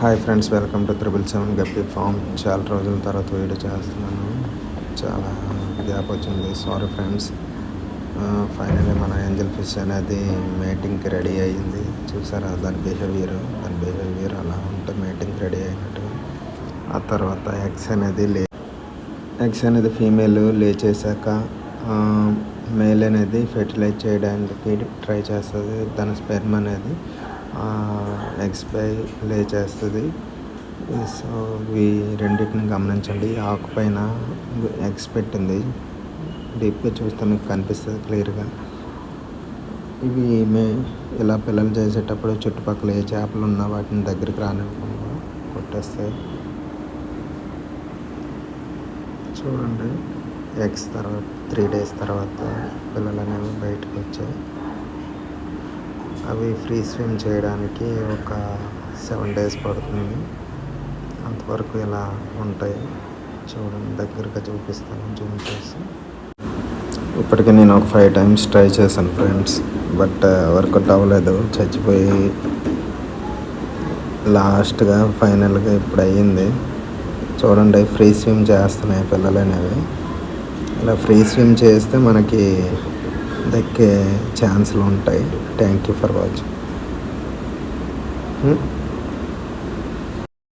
Hi friends welcome to triple seven guppy farm చాలా రోజుల తర్వాత వీడియో చేస్తున్నాను. చాలా గ్యాప్ వచ్చింది. సారీ ఫ్రెండ్స్ ఫైనల్లీ మన ఏంజల్ ఫిష్ అనేది మేటింగ్కి రెడీ అయ్యింది. చూసారా? దాని బిహేవియర్ దాని బిహేవియర్ అలా ఉంటే మేటింగ్కి రెడీ అయినట్టు. ఆ తర్వాత ఎగ్స్ అనేది లే ఎగ్స్ అనేది ఫీమేల్ లే చేశాక మేల్ అనేది ఫెర్టిలైజ్ చేయడానికి ట్రై చేస్తుంది. దాని స్పెర్మ్ అనేది ఎగ్స్ పై లే చేస్తుంది. సో ఇవి రెండింటిని గమనించండి. ఆకు పైన ఎగ్స్ పెట్టింది. డీప్గా చూస్తే మీకు కనిపిస్తుంది క్లియర్గా. ఇవి మే ఇలా పిల్లలు చేసేటప్పుడు చుట్టుపక్కల ఏ చేపలు ఉన్నా వాటిని దగ్గరికి రానివ్వకుండా కొట్టేస్తాయి చూడండి. ఎగ్స్ తర్వాత త్రీ డేస్ తర్వాత పిల్లలు అనేవి బయటకు అవి ఫ్రీ స్విమ్ చేయడానికి ఒక సెవెన్ డేస్ పడుతుంది. అంతవరకు ఇలా ఉంటాయి. చూడండి దగ్గరగా చూపిస్తాను జూమ్ చేసి. ఇప్పటికీ నేను ఒక ఫైవ్ టైమ్స్ ట్రై చేశాను ఫ్రెండ్స్ బట్ వర్కౌట్ అవ్వలేదు. చచ్చిపోయి లాస్ట్గా ఫైనల్గా ఇప్పుడు అయ్యింది. చూడండి ఫ్రీ స్విమ్ చేస్తున్నాయి పిల్లలు అనేవి ఇలా ఫ్రీ స్విమ్ చేస్తే మనకి దక్కే ఛాన్సులు ఉంటాయి థ్యాంక్ యూ ఫర్ వాచింగ్.